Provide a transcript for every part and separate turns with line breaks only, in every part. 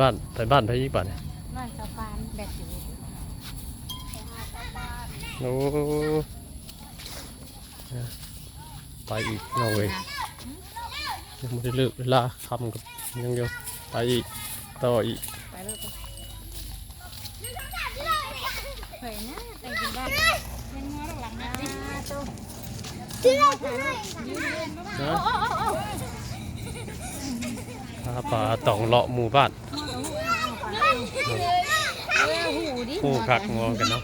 บ้านไปบ้านไปอีกบ้านเนี่ย
บ้านสะพานแบกอยู่
โอ้ไปอีกน้องเว้ยยังไม่ได้เลิกเวลาคำกับยังเดียวไปอีกต่ออีก
ไปเลยไปเฮ้ยนะแต่งกินบ้านเป็นงัวหลังนะตู้
นะพาป่าตองเลาะหมู่บ้านคู่คักงอกันเนาะ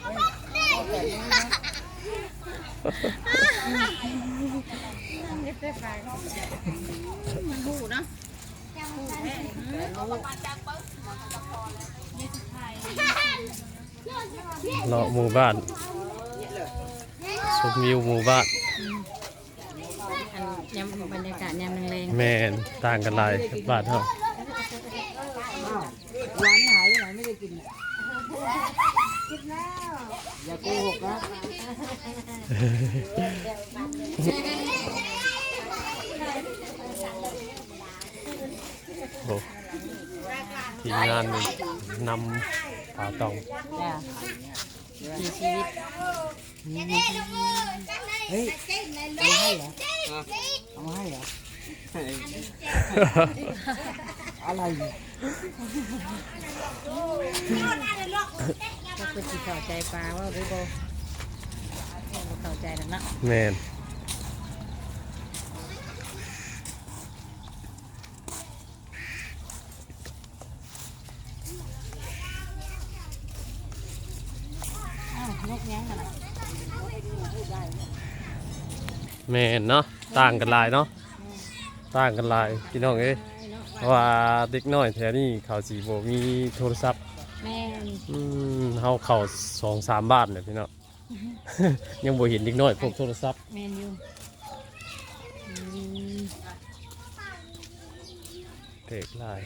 มันหูเนาะ
เลาะหมู่บ้านชมวิวหมู่บ้าน
อันยำบรรยากาศยำแรง
แม่นต่างกันหลายกับบ้านเฮา
หวานหายไปไหนไม่ได้กินน่ะอย่าโกหกนะ
โอ้ทีมงานนี่นำป่าตอง
จ้ะมีชีวิต
เฮ้ยเอามาให้เหรอ เอามาให้เหรออะไรเนี่ย
ก็คือสิเข้าใจปลาว่าหรือบ่บ่เข้าใจแล้วเนาะ
แม่น
อ้าวนกยังกันน่ะ
แม่นเนาะต่างกันหลายเนาะต่างกันหลายพี่น้องเอ้ยเพราะว่าเด็กน้อยแถวนี้เขาสิบ่มีโทรศัพท์
แม่น
อืมเฮาเข้าสองสามบ้านเลยพี่น้อง ยังบ่เห็นเด็กน้อยพวกโทรศัพท์
แม่นอยู่อืม
เด็กหลาย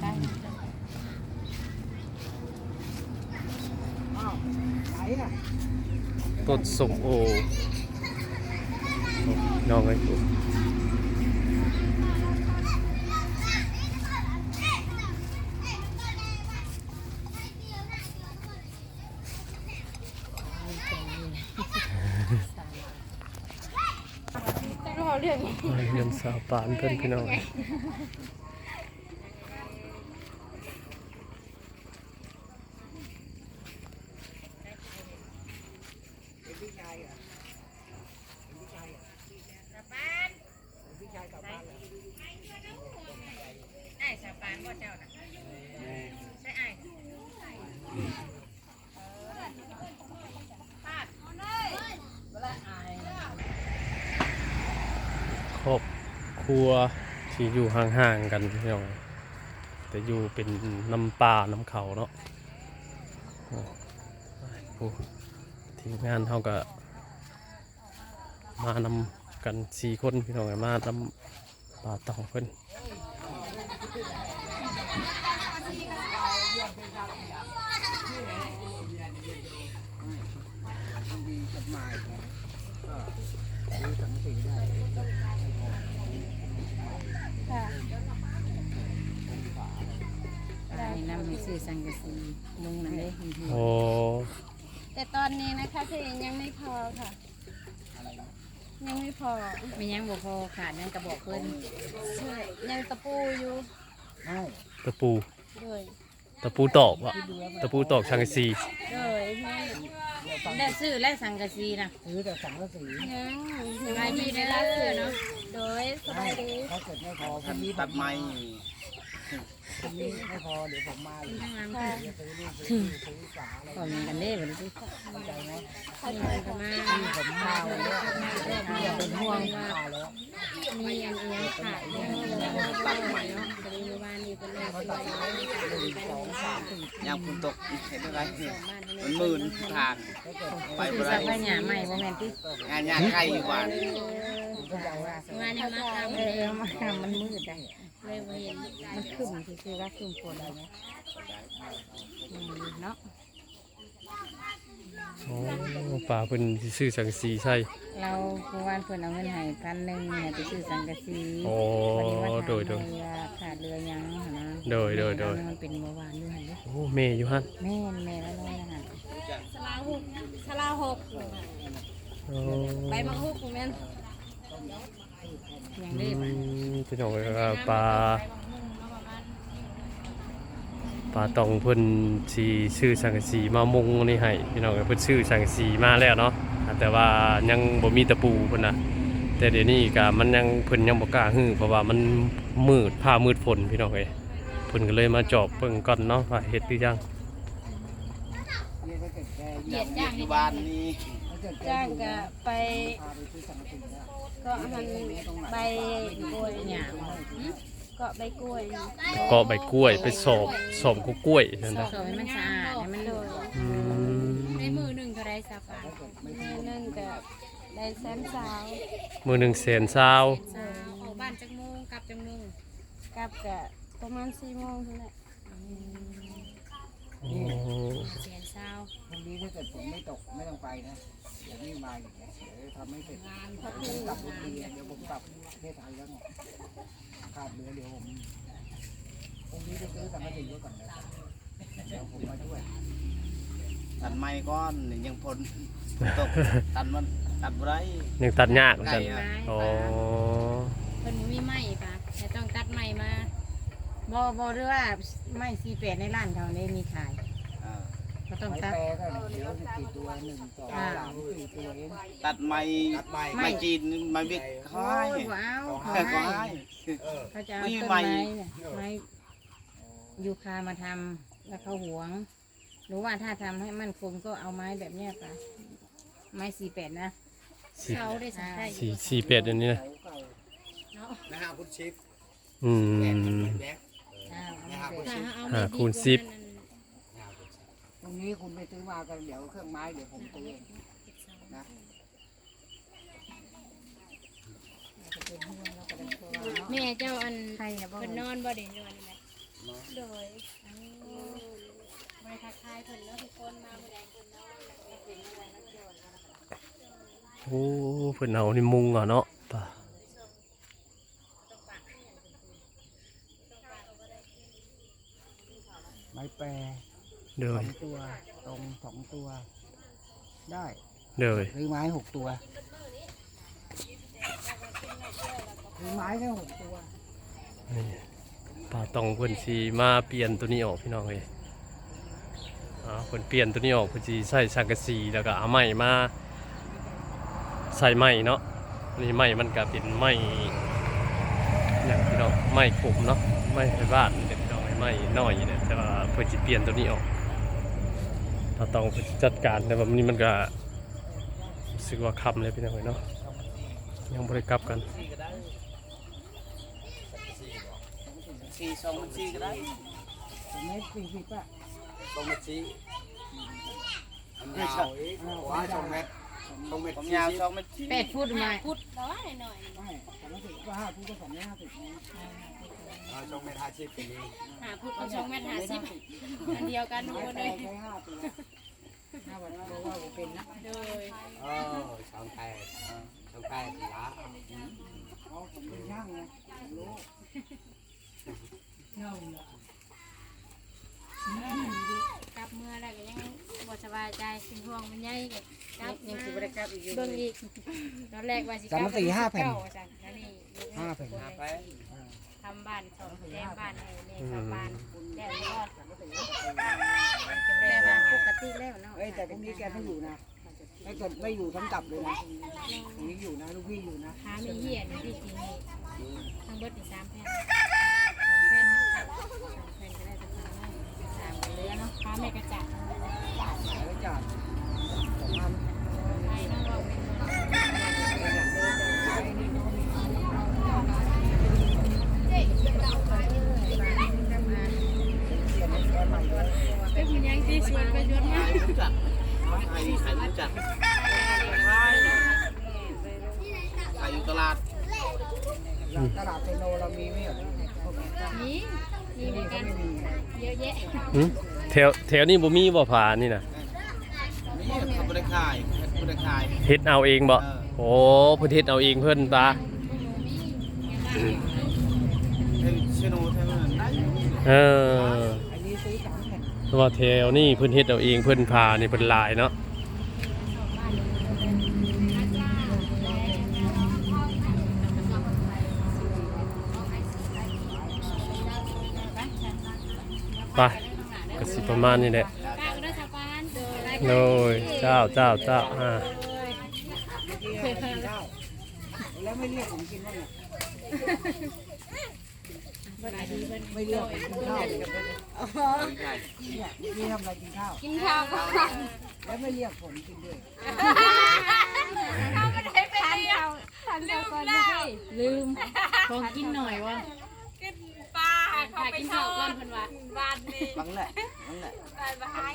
ได้
อ้าว ไหนน่ะ
ต้นส้มโอน้องเอ้ย
รอเรื่อง
เรียนสาวปานเพิ่นพี่น้อง
ไอ้สาปานว่าเจ้าน่ะใช่ไอ้
ครอบ ครัวที่อยู่ห่างๆกันพี่น้องแต่อยู่เป็นน้ำป่าน้ำเขาเนาะโอ้โหทีมงานเขาก็มานำกันสี่คนพี่น้องมานำป่าตองเพิ่น
มีจดหมายนะก็ดูสังสีได้
ได้นำให้ซื้อสังกะสีมุงนั่นเด้
โอ้
แต่ตอนนี้นะคะที่ยังไม่พอค่ะ ยังไม่พอ
ไม่ยังบ่พอขาดยังกระบอกเพิ่น
ใช่ยังตะปูอยู่
เอ้า
ตะปู
เลย
ตะปูตอกวะตะปูตอกชังซี
เลยนั่น
ได้ซื้อและสังกะสีนะ
ซื้อแต่สังกะสี
ยัง
สบายดีเด้อเนาะ
โดยสบายดี
ถ้าเกิดไม่พอพรุ่งนี้ตัดไม้พรุ่งนี้ไม่พอเดี๋ยวผมมาอีก
ทั้งนั้น
จะซื้อลูกซื้อลูกซื้อฝาอะไร
ก็มีกันเด้บัดนี้
เข้าใจไหม
มีกันมา
ที่ผมมาวันนี้เป็นห่วงมาแล้ว
มีอันเอียงขาดอย่างตัดใหม่เนาะบริวารนี่เป็นแรก
เขาตัดหนึ่งสองสามสี่
ยามฝนตกเห็นอะไรมันมืนผ่าน
ถ้าเกิด
ไป
คื
บ่
อ
ได้
สักว่าหยาใหม่บ่แม่นติ
งานยากใกล้อยู่บ้าน
เข้าใจว่า
มาเนี่ยมาทำเลยมาทำมันมืดได้เลยบ่เห็นมันขึ้นคือว่าขึ้นฝนอะไรเนาะอืมเนาะ
โอ้ปลาเพิ่นสิซื้อสังกะสีใช่
เราเมื่อวานเพิ่นเอาเงินให้พันหนึ่งให้ไปซื้อสังกะสี
โอ้
วันนี้ว่า
โดยโดย
ถามว่าขาดเรือยังหั่นนะ
โดยโดยโดย
มันเป็นเมื่อวานอยู่หั่นเด้อ
โอ้แม่อยู่หั่น
แม่นแม่แล้วน้อยนะหั่น
สลาหกสลาหก
โอ้
ใบมะฮุกแม่น
ยัง
อื
ได้บ่
มพี่น้องเอ้ยว่าปลาปลาตองเพิ่นสิซื้อสังกะสีมามุงนี่ให้พี่น้องเอ้ยเพิ่นซื้อสังกะสีมาแล้วเนาะแต่ว่ายังบ่มีตะปูเพิ่นน่ะ แต่เดี๋ยวนี้ก็มันยังเพิ่นยังบ่กล้าฮื้อเพราะว่ามันมืดผ้ามืดฝนพี่น้องเอ้ยเพิ่นก็เลยมาจอบเบิ่งก่อนเนาะว่าเฮ็ดหรือยัง
เนี่ยถ้าเกิดแก
เหยียดจ้าง
อยู่บ้านนี่
ถ้าเกิดแก
จ้าง
อยู่
ก็ไป
พาไปซื้อสัง กะสีแล้ว
ก็อาหารใบกล้วยหยางก็ใบกล้วย
ก็ใบกล้วยไปสอบสอบกกล้วยนั่น
ส
นะ
อบให้มันสะอาดให้มัน
โดย
อืม
ในมือหนึ่งเท่าไรสาฟามือหนึ่งก็ได้แสนสาว
มือหนึ่งแสนซาว
สาวออกบ้านจักโมงกลับจักโมงกลับก็ประมาณสี่โมงเท่านั้น
โอ้
แสนสาว
พรุ่งนี้ถ้าเกิดฝนไม่ตกไม่ต้องไปนะ เดี๋ยวนี่มาอีกเดี๋ยวทำไม่เสร็จผมกลับบุรีเดี๋ยวผมกลับประเทศไทยแล้วไงขาดเรือเดี๋ยวผมพรุ่งนี้ไปซื้อสังกะสีไว้ก่อนนะเดี๋ยวผมมาช่วย
ตัดไม้ก้อนนี่ยังพ้นตกตัดมันตัดบ่ไร
ยังตัดยากเหมือนกันโอ้
เพิ่นบ่มีไม้ปะแต่ต้องตัดไม้มา
บ่บ่หรือว่าไม่ซีแปดในร้านเขานี่มีขาย ก็ต้อง
ไม้
ตัด
แปรก็เดี๋ยวจะกี่ตัวหนึ่งสองสามสี่ตัวเอง
ตัดไม้ไม้จีนไม้วิก
โอ้
ให้
ยบ่เอาเขา
ให้ก็
ให้
ให้
เขาจะเอา
ไม่มี
ต้น
ไม้
ไม้เนี่ยไม้ยูคามาทำแล้วเขาหวง หรือว่าถ้าทำให้มันคงก็เอาไม้แบบเนี้ยไปไม้สี่แปดนะ
สี่
เขาได้สักได้
สี่สี่เป็ดอันนี้นะ
เนาะ
นะฮะคุณชิป
อืม
อ้าวเอามาเสร็จ
ถ้าเอา
ห้า
ไม่ดี
คูณสิบ
พ รุ่งนี้คุณไปซื้อมากันเดี๋ยวเครื่องไม้เดี๋ยวผมซื้อเองนะ
แม่เจ้าอัน
ใครนะบ่
เพิ่นนอนบ่เด่นอยู่อันนี้แหละโดยบริทักทายเพิ่นแล้วทุกคนมาบ่ได้เพิ่นนอนแล้วก็เป็นอะไรนักเกี่ยวนะ
โอ้เพิ่นเอานี่มุงอะเนาะป่า
ไม้แปร
เด
สอยงตัว ตรงสองตัว ได้
เดย
ซื้อไม้หกตัวซื้อไม้แค่หกตัว
นี่ป่าตองเพิ่นสิมาเปลี่ยนตัวนี้ออกพี่น้องเอ้ยอ่าเพิ่นเปลี่ยนตัวนี้ออกเพิ่นสิใส่สังกะสีแล้วก็เอาไม้มาใส่ไม้เนาะนี่ไม้มันก็เป็นไม้อย่างพี่น้องไม้ขมเนาะไม้ไฟบ้านเด็กน้อยไม้น้อยเนี่ยแต่ว่าเพิ่นสิเปลี่ยนตัวนี้ออก ป่าต้องจัดการแต่ว่ามันนี้มันก็รู้สึกว่าคำเลยพี่น้องเอ้ยเนาะยังบ่ได้กลับกัน
สี่สองมันสี่ก็ได้
ตัวเมตรสี่สิบอะ
สองมันสี่
ไม่ใช่ว่าสองเมตรสองเมตร
ยาวสองมันสี่
แปดฟุตมา
พุดแล้วว่าหน่อย
ไม่สองเมตรสิบก็ห้าพูดก็สองเมตรห้าสิบ นะ
สองเมตรห้าสิบเป็นนี้
ๆหาพุดเอาช่องแม่นหาสิบอันเดียวกันทุก
ไม้
คน
แปร
เลย
ใช้ห้าตัวห้าวันรู้ว่าผมเป็นนะ
โดย
เออสองแปดสองแปดละ
เอาผมเป็นช่างไงผมรู้
กลับเมื่อแล้วก็ยังบ่สบายใจเป็นห่วงมันใหญ่ก็กลับ
ยัง
มา
สิบริกรรมอีกอยู่
เบิ่งอีกตอนแรกว่าสิ
สามสี่ห้าแผ่น
เก้ว่าซั่นแล้วนี่
ห้าแผ่น
ไป
ทำบ้านสองแต้มบ้านให้แม่ชาวบ้านแล้วก็
แต่ว่าปกติแล้วเนาะ
เอ้ยแต่พรุ่งนี้แกไม่อยู่นะถ้าเกิดไม่อยู่ทั้งกลับเลยนะพรุ่งนี้อยู่นะลูกพี่อยู่นะ
หามีเหี้ยนี่ที่จริงนี่ทั้งเบิดนี่สามแผ่นสองแผ่นนะสองแผ่นก็ได้แต่สามแผ่นสามเหลือเนาะพาแม่กระจัด
แล้วจ่ายสองพัน
ไปเนาะเราเป็น เป็นผู้ยังที่สวนประยุทธ์มาก
รู้จักใครใครรู้จักขายอยู่ตลาด
ตลาดเซโนเรามีไหมเหรอ
นี่มีเหมือนกัน
ไม่มี
เยอะแยะ
หึแถวแถวนี้บ่มีบ่ผานี่นะ
นี่เขาไม่ได้ขายบ่ได้ขาย
เฮ็ดเอาเองบ่
เออ
โอ้เพิ่นเฮ็ดเอาเองเพิ่นปะ
เฮ้ยชิโนเท่านั้นได้อยู่
เออ
อันนี้ซื้อสามแผ่น
เพราะว่าแถวนี่เพิ่นเฮ็ดเอาเองเพิ่นพานี่เพิ่นหลายเนาะ ไปก็สิประมาณนี้แหละ
ป้าก็ได้ชาวบ้านเดิน
โดยเจ้าเจ้าเจ้าอ่า
เมื่อกี้กินข้าวแล้วไม่เรียกผมกินบ้างเนี่ยไม่เรียกผมกินข้าวเนี่ยนี่ทำอะไรกินข้าว
กินข้าวก่อน
แล้วไม่เรียกผมกินด้วย
ทานข้าวทานข้าวก่อนไม่ใช่ลืมของกินหน่อยวะ
ปลา เขา
ถ่าย
ไป
กิน
ช
ข้า
อ
วก่อน
บ
เพิ่นว่า
บ้านนี่
บังแหละบังแหละ
บ้านบ้าน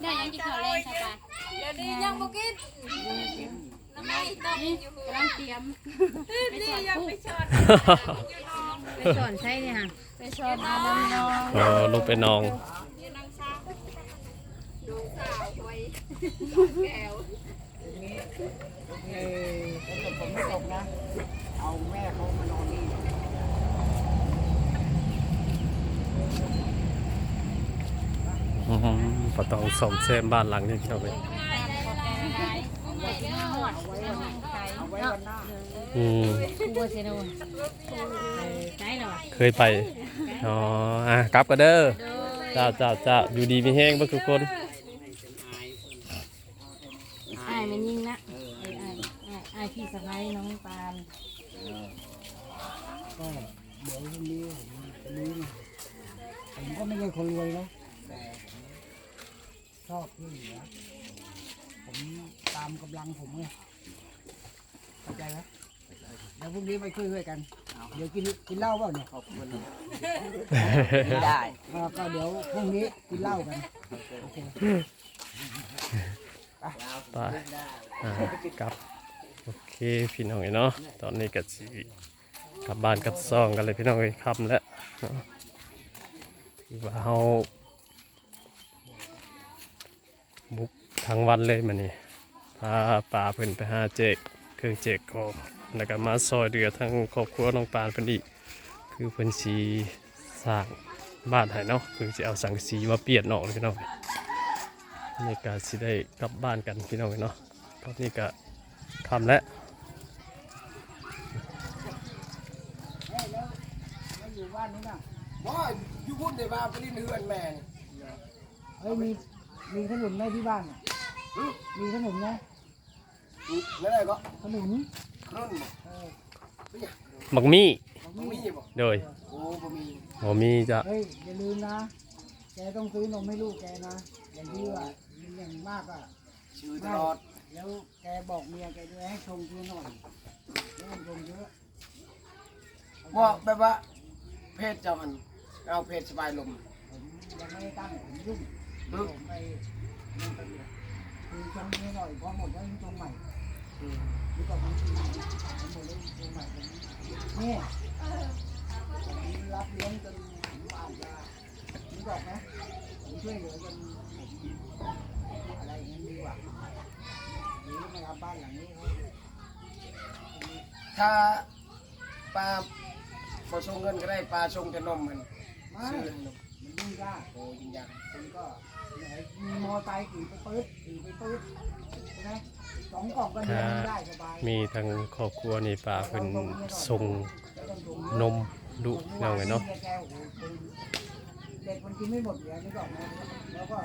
ได้ยังกินข้าวแรงชาวบ้าน
เดี๋ยวนี้ยังบ่กินน้ำไม่ต้ม
นี่
อยู่
กำลังเตรียมไปส
นี่
อน
ยัง
ผู้
ไปชด
ไปสอนใช่เนี่ยค่ะ
ไปสอนอาน้ำน้อง
เออลูกไปนอง
อยู่นางสาวดูสาวไว้แก้ว
เออถ้าเกิดผมไม่ตกนะเอาแม่เขามานอนนี่
อื มบ่ต้องซ่อมแซมบ้านหลังนี้พี่น้องเอ้ย
เอาไว้วันหน้า
อืม
ครูเซโนใช่เหรอ
เคยไป อ๋อ อะกลับกันเด้อเจ้าเจ้าเจ้าอยู่ดีมีแห้งเบ่ทุกคน
อ้ายมันยิงนะเอ้ยอ้ายอ้ายอ้ายพี่สะพ้ายน้องปาน
ก็เดี๋ยวพรุ่งนี้ผมจะรู้นะผมก็ไม่ใช่คนรวยนะแต่ ชอบช่วยเหลือผมตามกำลังผมไงเข้าใจไหมเดี๋ยวพรุ่งนี้ไปคุยด้วยกัน เดี๋ยวกินกินเหล้าเปล่าเนี่ย
ขอบคุณ
ได้ก็เดี๋ยวพรุ่งนี้กินเหล้ากันโอเค
ไปกลับโอเคพี่น้องเอ้ยเนาะตอนนี้ก็สิกลับบ้านกับซองกันเลยพี่น้องเอ้ยคำแล้วเนาะคือว่าเฮา บุกทั้งวันเลยมานี่พาป่าเพิ่นไปหาเจกเครื่องเจกของแล้วก็มาซอยเดือทั้งครอบครัวน้องปานเพิ่นอีกคือเพิ่นสีสร้างบ้านให้เนาะคือจะเอาสังกะสีมาเปลี่ยนออกเลยพี่น้องนี่ก็สิได้กลับบ้านกันพี่น้องเนาะตอนนี้ก็ทำแล้ว
แล้วอยู่บ้านนู้นน่ะ
ว่าอยู่พูดในบ้านไปนี่เฮือนแม่นี่
เฮ้ยมี มีขนมไหมที่บ้านน่ะมีขนมไหม
นั่นแหละก็
ขนม
ครุ่น
เออ
บักมี่
บ่มีบ่
โดย
โอ้บ่มี
หมอมีจะ
เฮ้ยอย่าลืมนะ แกต้องซื้อนมให้ลูกแกนะอย่างที่ว่าอย่างมากอะ
ชื่อตลอด
แล้วแกบอกเมียแกด้วยให้ชงเยอะหน่อยไม่ต้องชงเยอะ
ว่าแบบว่าเพศเจ้ามันเอาเพศสบายลม
ผมยังไม่ได้ตั้งผมยุ่งผม ไปนั่นไปอยู่คือชงเยอะหน่อยพอหมดแล้วชงใหม่
อืม
หรือเปล่าผมหมดแล้วชงใหม่ผมนี่ผมรับเลี้ยงจนผมอาจจะนึกออกไหมผมช่วยเหลือจนผมอะไรอย่างนี้ดีกว่าหรือมาทำบ้านหลังนี้เขา
ถ้าปลาบ่ส่งเงินก็ได้ปลาส่งแต่นมมัน
ไม่
ซื้อให้นม
มันยุ่งยาก
โอ้ยิงยัง
คุณก็ไหน มีมอไซค์ขี่ไปปื๊ดขี่ไปปื๊ดใช่ไหมสองกล่องก็เดินได้สบาย
มีทางครอบครัวนี่ป่าเพิ่นส่ง
ไม่ต้องส่ง
นมดุเนาะไงเนาะ
แกโอ้โหเป็นเด็กมันกินไม่หมดเหลือนี่ก่อนนะแล้วก็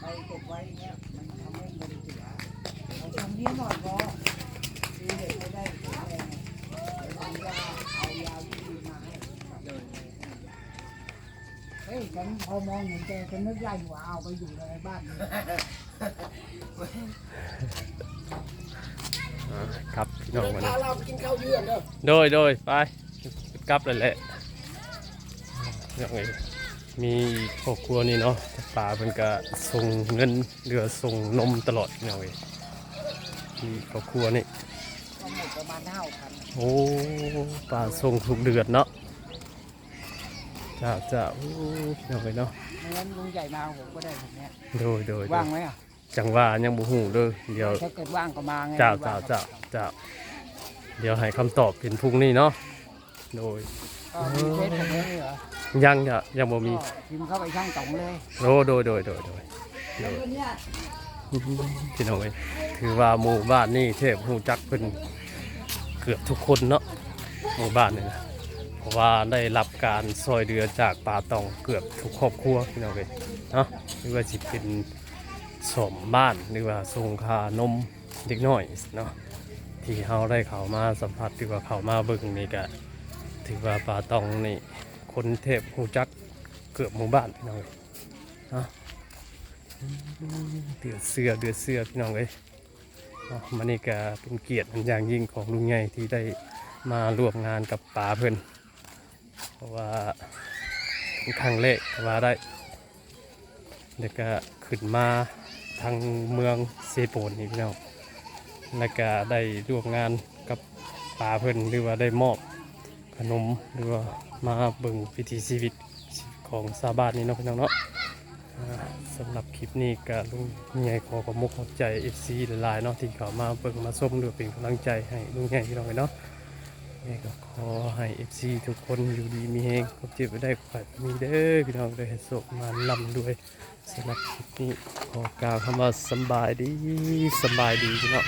ไปเก็บไว้อย่างเงี้ยมันทำให้เงินเสียเราทำนี้หน่อยพอดีเด็กไม่ได้แข็งแรงเดี๋ยวผมจะเอายาวิตามินมาให้ เฮ้ยฉันพอมองเห็นแกฉันนึกได้อยู่ว่าเอาไปอยู่ในบ้านนี้
อ่าครับพี่น้องมา
ถ้า
เนาะ
เราไปกินข้าวเยือนเด้อ
โดยโดยไปกลับเลยแหละยังไงมีครอบครัวนี่เนาะป่าเพิ่นก็ส่งเงินเรือส่งนมตลอดเนาะเว้ยมีครอบครัวนี่
ก็หมดประมาณห้าพัน
โอ้ป่าส่งทุกเดือนเนาะ จ้าจ้าโอ้พี่น้องเอ้ยเนาะ
ไม่งั้นลุงใหญ่มาเอาผมก็ได้ผมเนี้ย
โดยโดยโด
ว่ายงไหมอะ
จังว่ายังบ่ฮู้เด้อเดี๋ยว
ถ้าเกิดว่างก็มาไง
เจ้าเจ้าเจ้าเจ้าเดี๋ยวให้คำตอบเป็นพรุ่งนี้เนาะโดย
ก็มีเฟซผมเลยเหรอ
ยังจะยังบ่มี
ก็พิมพ์เข้าไปช่างตรงเลย
โอ้โดยโดยโดยโดยโดยพี่น้องเอ้ยถือว่าหมู่บ้านนี่เทพฮู้จักเพิ่นเกือบทุกคนเนาะหมู่บ้านนี่นะเพราะ ว่าได้รับการซอยเดือจากป่าตองเกือบทุกครอบครัวพี่น้องเอ้ยเนาะหรือว่าสิเป็นสมบ้านหรือว่าส่งคานมเด็กน้อยเนาะที่เฮาได้เข้ามาสัมผัสหรือว่าเข้ามาเบิ่งนี่ก็ถือว่าป่าตองนี่คนเทพฮู้จักเกือบหมู่บ้านพี่น้องเอ้ยเนอะเดือดเสือเดือดเสือพี่น้องเลยเนาะมันนี่ก็เป็นเกียรติเป็นอย่างยิ่งของลุงใหญ่ที่ได้มาร่วมงานกับป๋าเพิ่น เพราะว่าเป็นครั้งแรกก็ว่าได้เด็กก็ขึ้นมาทางเมืองเซโปนนี่พี่น้องแล้วก็ได้ร่วมงานกับป๋าเพิ่นหรือว่าได้มอบขนมหรือว่ามาเบิ่งวิถีชีวิตของชาบ้านนี่เนาะพี่น้องเนาะสำหรับคลิปนี้ก็ลุงใหญ่ขอขอบมุกขอบใจ FC หลายๆเนาะที่เขามาเบิ่งมาส้มด้วยเป็นกำลังใจให้ลุงใหญ่พี่น้องเนาะ ม่ก็ขอให้เอฟซีทุกคนอยู่ดีมีเฮงครบเจ็บไปได้ขวัญมีเด้อพี่น้องได้ให้สุขมาลำด้วยสำหรับคลิปนี้ขอกล่าวคำว่าสบายดีสบายดีพี่น้อง